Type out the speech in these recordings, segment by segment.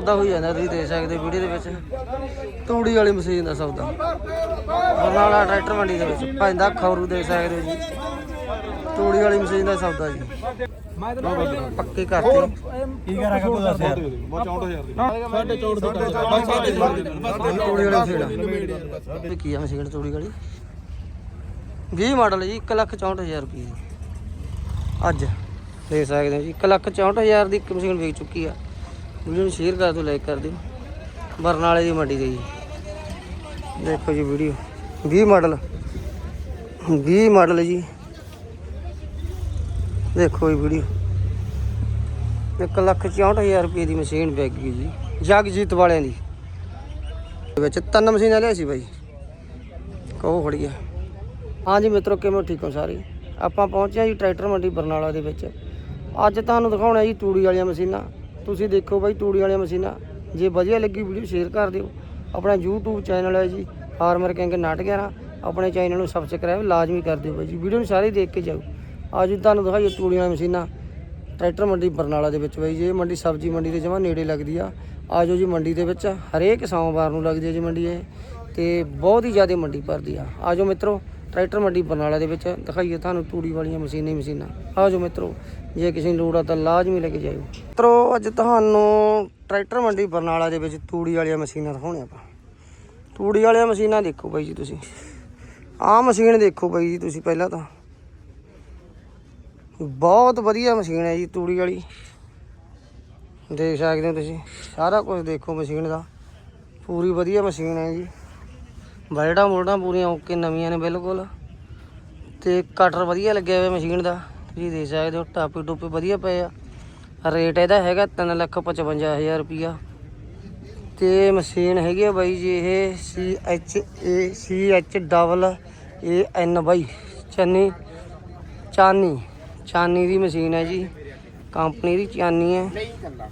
ਸੌਦਾ ਹੋਈ ਜਾਂਦਾ ਤੁਸੀਂ ਦੇਖ ਸਕਦੇ ਹੋ ਵੀਡੀਓ ਦੇ ਵਿੱਚ। ਤੂੜੀ ਵਾਲੀ ਮਸ਼ੀਨ ਦਾ ਸੌਦਾ। ਬਰਨਾਲਾ ਟਰੈਕਟਰ ਮੰਡੀ ਦੇ ਵਿੱਚ। ਪੈਂਦਾ ਖੌਰੂ ਦੇਖ ਸਕਦੇ ਹੋ ਜੀ। ਤੂੜੀ ਵਾਲੀ ਮਸ਼ੀਨ ਦਾ ਸੌਦਾ ਜੀ। ਪੱਕੇ ਕਰਤੇ ਕੀ ਕਰਾਂਗਾ ਤੂੰ ਦੱਸ ਯਾਰ। ਤੂੜੀ ਵਾਲੀ ਮਸ਼ੀਨ ਕੀ ਆ ਮਸ਼ੀਨ ਤੂੜੀ ਵਾਲੀ? 20 ਮਾਡਲ ਜੀ 1 ਲੱਖ 64000 ਰੁਪਏ ਅੱਜ। ਦੇਖ ਸਕਦੇ ਹੋ ਜੀ 1 ਲੱਖ 64000 ਦੀ ਇੱਕ ਮਸ਼ੀਨ ਵੇਚ ਚੁੱਕੀ ਆ। ਵੀਡੀਓ ਨੂੰ ਸ਼ੇਅਰ ਕਰ ਦਿਓ ਲਾਈਕ ਕਰ ਦਿਓ। ਬਰਨਾਲੇ ਦੀ ਮੰਡੀ ਦੇ ਜੀ। ਦੇਖੋ ਜੀ ਵੀਡੀਓ 20 ਮਾਡਲ 20 ਮਾਡਲ ਜੀ। ਦੇਖੋ ਜੀ ਵੀਡੀਓ 1 ਲੱਖ 64000 ਰੁਪਏ ਦੀ ਮਸ਼ੀਨ ਵਿਕ ਗਈ ਜੀ। ਜਗਜੀਤ ਵਾਲਿਆਂ ਦੀ। ਵਿੱਚ ਤਿੰਨ ਮਸ਼ੀਨਾਂ ਲਿਆ ਸੀ ਬਾਈ। ਕਹੋ ਖੜੀ ਆ ਹਾਂਜੀ ਮਿੱਤਰੋ, ਕਿਵੇਂ ਠੀਕ ਹੋ ਸਾਰੇ? ਆਪਾਂ ਪਹੁੰਚੇ ਹਾਂ ਜੀ ਟਰੈਕਟਰ ਮੰਡੀ ਬਰਨਾਲਾ ਦੇ ਵਿੱਚ। ਅੱਜ ਤੁਹਾਨੂੰ ਦਿਖਾਉਣਾ ਜੀ ਤੂੜੀ ਵਾਲੀਆਂ ਮਸ਼ੀਨਾਂ ਤੁਸੀਂ ਦੇਖੋ ਬਾਈ ਤੂੜੀ ਵਾਲੀਆਂ ਮਸ਼ੀਨਾਂ, ਜੇ ਵਧੀਆ ਲੱਗੀ ਵੀਡੀਓ ਸ਼ੇਅਰ ਕਰ ਦਿਓ। ਆਪਣਾ YouTube ਚੈਨਲ ਹੈ ਜੀ ਫਾਰਮਰ ਕਿੰਗ ਨਾਟਕ ਨਾ ਆਪਣੇ ਚੈਨਲ ਨੂੰ ਸਬਸਕ੍ਰਾਈਬ ਲਾਜ਼ਮੀ ਕਰ ਦਿਓ ਬਾਈ ਜੀ। ਵੀਡੀਓ ਨੂੰ ਸਾਰੇ ਦੇਖ ਕੇ ਜਾਓ। ਅੱਜ ਤੁਹਾਨੂੰ ਦਿਖਾਈਏ ਤੂੜੀ ਵਾਲੀਆਂ ਮਸ਼ੀਨਾਂ। ਟਰੈਕਟਰ ਮੰਡੀ ਬਰਨਾਲਾ ਦੇ ਵਿੱਚ ਬਾਈ ਜੀ, ਇਹ ਮੰਡੀ ਸਬਜ਼ੀ ਮੰਡੀ ਦੇ ਜਮਾ ਨੇੜੇ ਲੱਗਦੀ ਆ। ਆਜੋ ਜੀ ਮੰਡੀ ਦੇ ਵਿੱਚ, ਹਰੇਕ ਸੋਮਵਾਰ ਨੂੰ ਲੱਗਦੀ ਹੈ ਜੀ ਮੰਡੀ ਇਹ, ਤੇ ਬਹੁਤ ਹੀ ਜ਼ਿਆਦਾ ਮੰਡੀ ਭਰਦੀ ਆ। ਆਜੋ ਮਿੱਤਰੋ, ਟਰੈਕਟਰ ਮੰਡੀ ਬਰਨਾਲਾ ਦੇ ਵਿੱਚ, ਦਿਖਾਈਏ ਤੁਹਾਨੂੰ ਤੂੜੀ ਵਾਲੀਆਂ ਮਸ਼ੀਨਾਂ ਹੀ ਮਸ਼ੀਨਾਂ ਆਜੋ ਮਿੱਤਰੋ, ਜੇ ਕਿਸੇ ਨੂੰ ਲੋੜ ਆ ਤਾਂ ਲਾਜ਼ਮੀ ਲੈ ਕੇ ਜਾਇਓ। ਮਿੱਤਰੋ, ਅੱਜ ਤੁਹਾਨੂੰ ਟਰੈਕਟਰ ਮੰਡੀ ਬਰਨਾਲਾ ਦੇ ਵਿੱਚ ਤੂੜੀ ਵਾਲੀਆਂ ਮਸ਼ੀਨਾਂ ਦਿਖਾਉਣੇ ਆਪਾਂ। ਤੂੜੀ ਵਾਲੀਆਂ ਮਸ਼ੀਨਾਂ ਦੇਖੋ ਬਾਈ ਜੀ ਤੁਸੀਂ। ਆਹ ਮਸ਼ੀਨ ਦੇਖੋ ਬਾਈ ਜੀ ਤੁਸੀਂ ਪਹਿਲਾਂ ਤਾਂ। ਬਹੁਤ ਵਧੀਆ ਮਸ਼ੀਨ ਹੈ ਜੀ ਤੂੜੀ ਵਾਲੀ। ਦੇਖ ਸਕਦੇ ਹੋ ਤੁਸੀਂ, ਸਾਰਾ ਕੁਝ ਦੇਖੋ ਮਸ਼ੀਨ ਦਾ। ਪੂਰੀ ਵਧੀਆ ਮਸ਼ੀਨ ਹੈ ਜੀ। ਬਲਟਾਂ ਮੁਲਡਾਂ ਪੂਰੀਆਂ ਓਕੇ ਨਵੀਆਂ ਨੇ ਬਿਲਕੁਲ। ਤੇ ਕਟਰ ਵਧੀਆ ਲੱਗਿਆ ਹੋਇਆ ਮਸ਼ੀਨ ਦਾ। ਤੁਸੀਂ ਦੇਖ ਸਕਦੇ ਹੋ, ਟਾਪੇ ਟੋਪੇ ਵਧੀਆ ਪਏ ਆ। ਰੇਟ ਇਹਦਾ ਹੈਗਾ 355000 ਰੁਪਿਆ ਤੇ ਮਸ਼ੀਨ ਹੈਗੀ ਆ ਬਾਈ ਜੀ ਇਹ C H A C H double A N ਬਾਈ ਚੰਨੀ, ਚਾਨੀ। ਚਾਨੀ ਦੀ ਮਸ਼ੀਨ ਹੈ ਜੀ। ਕੰਪਨੀ ਦੀ ਚਾਨੀ ਹੈ।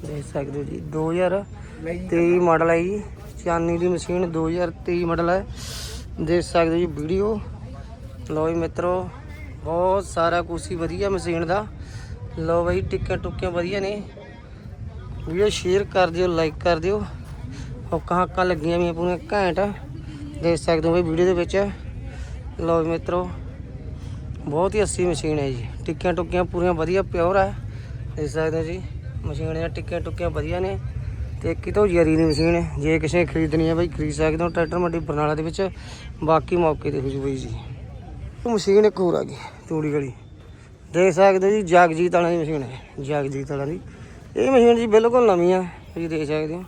ਦੇਖ ਸਕਦੇ ਹੋ ਜੀ 2023 ਮਾਡਲ ਹੈ ਜੀ। ਚਾਨੀ ਦੀ ਮਸ਼ੀਨ 2023 ਮਾਡਲ ਹੈ। ਦੇਖ ਸਕਦੇ ਹੋ ਜੀ ਵੀਡੀਓ। ਲੋ ਜੀ ਮਿੱਤਰੋ, ਬਹੁਤ ਸਾਰਾ ਕੁਛ ਹੀ ਵਧੀਆ ਮਸ਼ੀਨ ਦਾ। ਲਓ ਬਈ ਟਿੱਕਾਂ ਟੁੱਕੀਆਂ ਵਧੀਆ ਨੇ। ਵੀਡੀਓ ਸ਼ੇਅਰ ਕਰ ਦਿਓ ਲਾਈਕ ਕਰ ਦਿਓ। ਹੁੱਕਾਂ ਹੱਕਾਂ ਲੱਗੀਆਂ ਵੀ ਪੂਰੀਆਂ, ਘੈਂਟ। ਦੇਖ ਸਕਦੇ ਹੋ ਬਈ ਵੀਡੀਓ ਦੇ ਵਿੱਚ। ਲਓ ਜੀ ਮਿੱਤਰੋ, ਬਹੁਤ ਹੀ ਅੱਛੀ ਮਸ਼ੀਨ ਹੈ ਜੀ। ਟਿੱਕੀਆਂ ਟੁੱਕੀਆਂ ਪੂਰੀਆਂ ਵਧੀਆ ਪਿਓਰ ਹੈ। ਦੇਖ ਸਕਦੇ ਹੋ ਜੀ, ਮਸ਼ੀਨ ਦੀਆਂ ਟਿੱਕੀਆਂ ਟੁੱਕੀਆਂ ਵਧੀਆ ਨੇ। ਤੇ ਕਿਤੋਂ ਜਰੀ ਦੀ ਮਸ਼ੀਨ ਹੈ। ਜੇ ਕਿਸੇ ਨੇ ਖਰੀਦਣੀ ਹੈ ਬਈ, ਖਰੀਦ ਸਕਦੇ ਹੋ ਟਰੈਕਟਰ ਮੰਡੀ ਬਰਨਾਲਾ ਦੇ ਵਿੱਚ। ਬਾਕੀ ਮੌਕੇ ਤੇ ਹੋ ਜੂ ਬਾਈ ਜੀ। ਮਸ਼ੀਨ ਇੱਕ ਹੋਰ ਆ ਗਈ ਤੂੜੀ ਵਾਲੀ। ਦੇਖ ਸਕਦੇ ਹੋ ਜੀ ਜਗਜੀਤ ਵਾਲਿਆਂ ਦੀ ਮਸ਼ੀਨ ਹੈ, ਜਗਜੀਤ ਵਾਲਿਆਂ ਦੀ। ਇਹ ਮਸ਼ੀਨ ਜੀ ਬਿਲਕੁਲ ਨਵੀਂ ਆ, ਤੁਸੀਂ ਦੇਖ ਸਕਦੇ ਹੋ।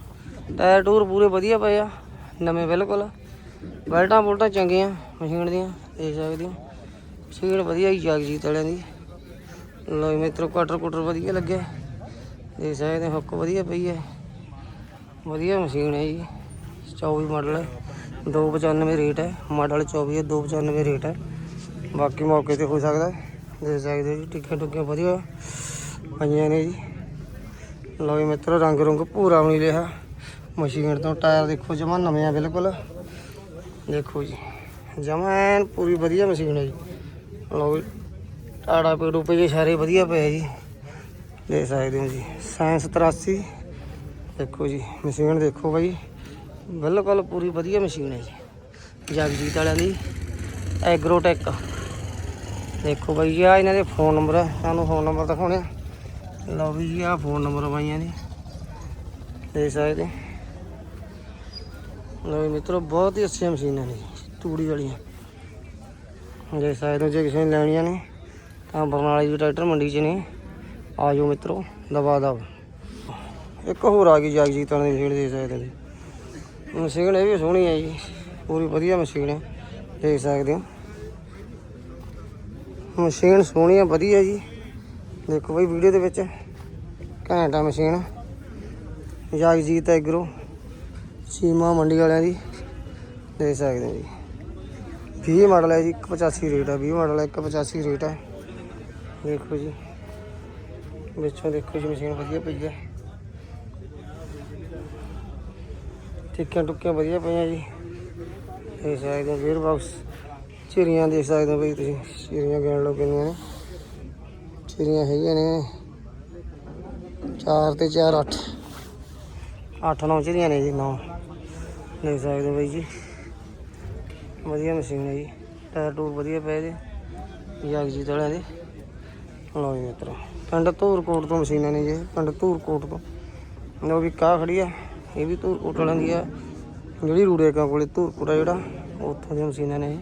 ਟਾਇਰ ਟੂਰ ਪੂਰੇ ਵਧੀਆ ਪਏ ਆ, ਨਵੇਂ ਬਿਲਕੁਲ। ਬੈਲਟਾਂ ਬੁਲਟਾਂ ਚੰਗੀਆਂ ਮਸ਼ੀਨ ਦੀਆਂ, ਦੇਖ ਸਕਦੇ ਹੋ। ਮਸ਼ੀਨ ਵਧੀਆ ਜੀ ਜਗਜੀਤ ਵਾਲਿਆਂ ਦੀ। ਲੋ ਮਿੱਤਰੋ, ਕਟਰ ਕੁਟਰ ਵਧੀਆ ਲੱਗਿਆ। ਦੇਖ ਸਕਦੇ ਹੋ, ਹੁੱਕ ਵਧੀਆ ਪਈ ਹੈ। ਵਧੀਆ ਮਸ਼ੀਨ ਹੈ ਜੀ। 24 ਮਾਡਲ ਹੈ 295 ਰੇਟ ਹੈ। ਮਾਡਲ 24 ਹੈ 295 ਰੇਟ ਹੈ। ਬਾਕੀ ਮੌਕੇ ਤੇ ਹੋ ਸਕਦਾ ਦੇ ਸਕਦੇ ਹੋ ਜੀ, ਟਿੱਕੀਆਂ ਟੁੱਕੇ ਵਧੀਆ ਪਈਆਂ ਨੇ ਜੀ। ਲਓ ਜੀ ਮਿੱਤਰੋ, ਰੰਗ ਰੁੰਗ ਪੂਰਾ ਨਹੀਂ ਰਿਹਾ। ਮਸ਼ੀਨ ਤੋਂ ਟਾਇਰ ਦੇਖੋ, ਜਮਾ ਨਵੇਂ ਆ ਬਿਲਕੁਲ। ਦੇਖੋ ਜੀ, ਜਮਾ ਐਨ ਪੂਰੀ ਵਧੀਆ ਮਸ਼ੀਨ ਹੈ ਜੀ। ਲਓ ਟਾੜਾ ਪੇੜੂ ਪੇ ਸਾਰੇ ਵਧੀਆ ਪਏ ਜੀ। ਦੇ ਸਕਦੇ ਹੋ ਜੀ, ਸਾਇੰਸ 83 ਦੇਖੋ ਜੀ, ਮਸ਼ੀਨ ਦੇਖੋ ਬਾਈ। ਬਿਲਕੁਲ ਪੂਰੀ ਵਧੀਆ ਮਸ਼ੀਨ ਹੈ ਜੀ। ਜਗਜੀਤ ਵਾਲਿਆਂ ਦੀ ਐਗਰੋਟੈਕ। ਦੇਖੋ ਬਾਈ ਜੀ ਆ ਇਹਨਾਂ ਦੇ ਫੋਨ ਨੰਬਰ ਹੈ ਤੁਹਾਨੂੰ ਫੋਨ ਨੰਬਰ ਦਿਖਾਉਣੇ ਆ। ਲਓ ਵੀ ਜੀ ਆ ਫੋਨ ਨੰਬਰ ਬਾਈਆਂ ਦੇ। ਦੇ ਸਕਦੇ। ਲਓ ਮਿੱਤਰੋ ਬਹੁਤ ਹੀ ਅੱਛੀਆਂ ਮਸ਼ੀਨਾਂ ਨੇ ਜੀ, ਤੂੜੀ ਵਾਲੀਆਂ। ਦੇਖ ਸਕਦੇ ਹੋ ਜੇ ਕਿਸੇ ਨੇ ਲੈਣੀਆਂ ਨੇ ਤਾਂ ਬਰਨਾਲੀ ਦੀ ਟਰੈਕਟਰ ਮੰਡੀ 'ਚ ਨੇ। ਆ ਜਾਓ ਮਿੱਤਰੋ ਦਬਾ ਦਬ। ਇੱਕ ਹੋਰ ਆ ਗਈ ਜਾਗ ਜਗਜੀਤ ਵਾਲੀ ਮਸ਼ੀਨ ਦੇ ਸਕਦੇ ਹੋ ਜੀ। ਮਸ਼ੀਨ ਇਹ ਵੀ ਸੋਹਣੀ ਹੈ ਜੀ ਪੂਰੀ ਵਧੀਆ ਮਸ਼ੀਨ ਹੈ ਦੇਖ ਸਕਦੇ ਹੋ। ਮਸ਼ੀਨ ਸੋਹਣੀ ਆ, ਵਧੀਆ ਜੀ। ਦੇਖੋ ਬਈ ਵੀਡੀਓ ਦੇ ਵਿੱਚ, ਘੈਂਟ ਆ ਮਸ਼ੀਨ। ਜਗਜੀਤ ਐਗਰੋ ਸੀਮਾ ਮੰਡੀ ਵਾਲਿਆਂ ਦੀ ਦੇ ਸਕਦੇ ਹੋ ਜੀ। 20 ਮਾਡਲ ਹੈ ਜੀ 185 ਰੇਟ ਹੈ 20 ਮਾਡਲ ਹੈ 185 ਰੇਟ ਹੈ ਦੇਖੋ ਜੀ, ਵਿੱਚੋਂ ਦੇਖੋ ਜੀ ਮਸ਼ੀਨ ਵਧੀਆ ਪਈ ਹੈ ਟਿੱਕੀਆਂ ਟੁੱਕੀਆਂ ਵਧੀਆ ਪਈਆਂ ਜੀ। ਦੇਖ ਸਕਦੇ ਹੋ ਗੇਅਰ ਬਾਕਸ ਚਿਰੀਆਂ ਦੇਖ ਸਕਦੇ ਹੋ ਬਈ ਤੁਸੀਂ, ਚਿਰੀਆਂ ਗਿਣ ਲਓ ਕਿੰਨੀਆਂ ਨੇ? ਚਿਰੀਆਂ ਹੈਗੀਆਂ ਨੇ 4 ਤੇ 4 8 ਅੱਠ, ਨੌ ਚਰੀਆਂ ਨੇ ਜੀ, ਨੌ। ਦੇਖ ਸਕਦੇ ਹੋ ਬਾਈ ਜੀ। ਵਧੀਆ ਮਸ਼ੀਨ ਹੈ ਜੀ। ਟਾਇਰ ਟੂਰ ਵਧੀਆ ਪਏ ਦੇ ਜਗਜੀਤ ਵਾਲਿਆਂ ਦੇ। ਲਓ ਜੀ ਮਿੱਤਰੋ, ਪਿੰਡ ਧੂਰਕੋਟ ਤੋਂ ਮਸ਼ੀਨਾਂ ਨੇ ਜੀ ਪਿੰਡ ਧੂਰਕੋਟ ਤੋਂ। ਲਓ ਵੀ ਕਾਹ ਖੜੀ ਆ, ਇਹ ਵੀ ਧੂਰਕੋਟ ਵਾਲਿਆਂ ਦੀ ਆ। ਜਿਹੜੀ ਰੂੜੇ ਕਾਂ ਕੋਲੇ ਧੂਰਕੋਟ ਆ ਜਿਹੜਾ, ਉੱਥੋਂ ਦੀਆਂ ਮਸ਼ੀਨਾਂ ਨੇ ਇਹ।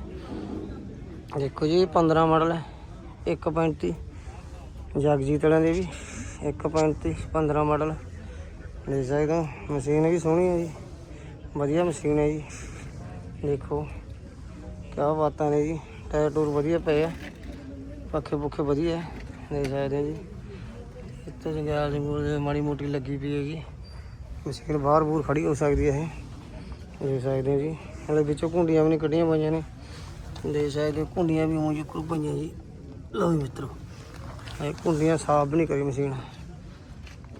ਦੇਖੋ ਜੀ ਇਹ 15 ਮਾਡਲ ਹੈ। 135 ਜਗਜੀਤ ਵਾਲਿਆਂ ਦੇ ਵੀ। 135 15 ਮਾਡਲ। ਲੈ ਸਕਦੇ ਹੋ ਮਸ਼ੀਨ ਵੀ ਸੋਹਣੀ ਹੈ ਜੀ। ਵਧੀਆ ਮਸ਼ੀਨ ਹੈ ਜੀ। ਦੇਖੋ ਕਿਆ ਬਾਤਾਂ ਨੇ ਜੀ। ਟਾਇਰ ਟੂਰ ਵਧੀਆ ਪਏ ਆ। ਪੱਖੇ ਪੁੱਖੇ ਵਧੀਆ ਹੈ, ਸਕਦੇ ਹੋ ਜੀ। ਇੱਥੇ ਜੰਗਾਲ ਜੰਗੂਲ ਮਾੜੀ ਮੋਟੀ ਲੱਗੀ ਪਈ ਹੈਗੀ ਮਸ਼ੀਨ ਬਾਹਰ ਬੂਰ ਖੜੀ ਹੋ ਸਕਦੀ ਹੈ ਇਹ। ਦੇਖ ਸਕਦੇ ਹੋ ਜੀ। ਹਲੇ ਵਿੱਚੋਂ ਕੁੰਡੀਆਂ ਵੀ ਨਹੀਂ ਕੱਢੀਆਂ ਪਈਆਂ ਨੇ। ਦੇਖ ਸਕਦੇ ਕੁੰਡੀਆਂ ਵੀ ਉਂਝ ਕੁ ਪਈਆਂ ਜੀ ਲਓ ਜੀ ਮਿੱਤਰੋ, ਇਹ ਕੁੰਡੀਆਂ ਸਾਫ਼ ਵੀ ਨਹੀਂ ਕਰੀ ਮਸ਼ੀਨ।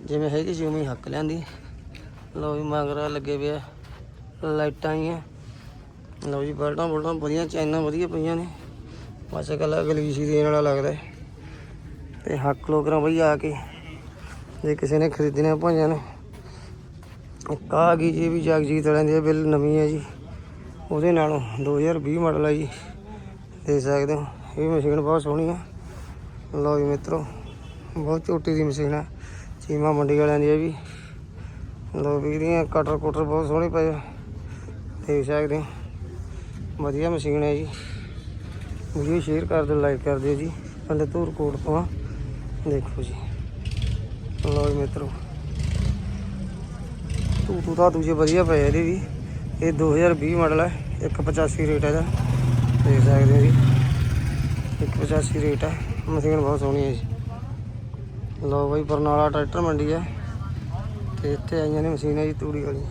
ਜਿਵੇਂ ਹੈਗੀ ਸੀ ਉਵੇਂ ਹੱਕ ਲੈਂਦੀ ਲਓ ਜੀ, ਮਗਰਾ ਲੱਗੇ ਪਿਆ ਲਾਈਟਾਂ ਹੀ ਆ ਲਓ ਜੀ, ਬਲਟਾਂ ਬਲਟਾਂ ਵਧੀਆ, ਚੈਨਾਂ ਵਧੀਆ ਪਈਆਂ ਨੇ। ਬਸ ਕੱਲਾ ਗਲੀਸੀ ਦੇਣ ਵਾਲਾ ਲੱਗਦਾ ਹੈ। ਤੇ ਹੱਕ ਲੋ ਕਰਾਂ ਬਈ ਆ ਕੇ, ਜੇ ਕਿਸੇ ਨੇ ਖਰੀਦਣੇ ਭਾਈਆਂ ਨੇ। ਇੱਕ ਆ ਗਈ ਜੀ ਵੀ ਜਗਜੀਤ ਵਾਲਿਆਂ ਦੀ, ਇਹ ਬਿੱਲ ਨਵੀਂ ਹੈ ਜੀ। ਉਹਦੇ ਨਾਲੋਂ 2020 ਮਾਡਲ ਹੈ ਜੀ। ਦੇਖ ਸਕਦੇ ਹੋ, ਇਹ ਵੀ ਮਸ਼ੀਨ ਬਹੁਤ ਸੋਹਣੀ ਆ। ਲਓ ਜੀ ਮਿੱਤਰੋ, ਬਹੁਤ ਛੋਟੀ ਦੀ ਮਸ਼ੀਨ ਆ। ਚੀਮਾ ਮੰਡੀ ਵਾਲਿਆਂ ਦੀ ਇਹ ਵੀ। ਲਓ ਵੀ ਇਹਦੀਆਂ ਕਟਰ ਕੁਟਰ ਬਹੁਤ ਸੋਹਣੇ ਪਏ ਦੇਖ ਸਕਦੇ ਹੋ, ਵਧੀਆ ਮਸ਼ੀਨ ਹੈ ਜੀ। ਵੀਡੀਓ ਸ਼ੇਅਰ ਕਰ ਦਿਓ ਲਾਈਕ ਕਰ ਦਿਓ ਜੀ। ਕਹਿੰਦੇ ਧੂਰ ਕੋਟ ਤੋਂ ਆ ਦੇਖੋ ਜੀ। ਲਓ ਜੀ ਮਿੱਤਰੋ। ਤੂੰ ਤੂੰ ਤਾਂ ਦੂਜੇ ਵਧੀਆ ਪਏ ਇਹਦੇ ਵੀ। ਇਹ 2020 ਮਾਡਲ ਹੈ 185 ਰੇਟ ਹੈ ਇਹਦਾ, ਦੇਖ ਸਕਦੇ ਹੋ ਜੀ। 185 ਰੇਟ ਹੈ ਮਸ਼ੀਨ ਬਹੁਤ ਸੋਹਣੀ ਹੈ ਜੀ। ਲਓ ਬਾਈ, ਬਰਨਾਲਾ ਟਰੈਕਟਰ ਮੰਡੀ ਹੈ ਤੇ ਇੱਥੇ ਆਈਆਂ ਨੇ ਮਸ਼ੀਨਾਂ ਜੀ, ਤੂੜੀ ਵਾਲੀ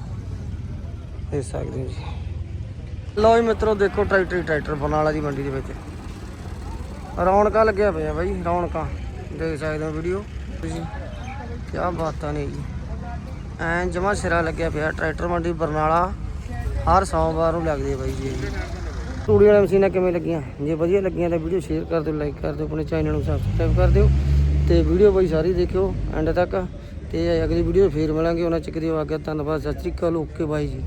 ਦੇਖ ਸਕਦੇ ਹੋ ਜੀ। ਲਓ ਜੀ ਮਿੱਤਰੋ, ਦੇਖੋ ਟਰੈਕਟਰ ਹੀ ਟਰੈਕਟਰ ਬਰਨਾਲਾ ਦੀ ਮੰਡੀ ਦੇ ਵਿੱਚ। ਰੌਣਕਾਂ ਲੱਗਿਆ ਪਿਆ ਬਾਈ, ਰੌਣਕਾਂ। ਦੇਖ ਸਕਦੇ ਹੋ ਵੀਡੀਓ। ਤੁਸੀਂ ਕੀ ਬਾਤਾਂ ਨੇ ਜੀ। ਐਂ ਜਮਾ ਸਿਰਾ ਲੱਗਿਆ ਪਿਆ ਟਰੈਕਟਰ ਮੰਡੀ ਬਰਨਾਲਾ। ਹਰ ਸੋਮਵਾਰ ਨੂੰ ਲੱਗਦੀ ਹੈ ਬਾਈ ਜੀ ਇਹ। ਤੂੜੀ ਵਾਲੀਆਂ ਮਸ਼ੀਨਾਂ ਕਿਵੇਂ ਲੱਗੀਆਂ? ਜੇ ਵਧੀਆ ਲੱਗੀਆਂ ਤਾਂ ਵੀਡੀਓ ਸ਼ੇਅਰ ਕਰ ਦਿਓ ਲਾਈਕ ਕਰ ਦਿਓ, ਆਪਣੇ ਚੈਨਲ ਨੂੰ ਸਬਸਕ੍ਰਾਈਬ ਕਰ ਦਿਓ ਤੇ ਵੀਡੀਓ ਬਾਈ ਸਾਰੀ ਦੇਖਿਓ ਐਂਡ ਤੱਕ ਤੇ ਅਗਲੀ ਵੀਡੀਓ ਫੇਰ ਮਿਲਾਂਗੇ। ਉਹਨਾਂ ਚੱਕ ਦਿਓ ਆਗੇ ਧੰਨਵਾਦ, ਸਤਿ ਸ਼੍ਰੀ ਅਕਾਲ ਓਕੇ ਬਾਈ ਜੀ।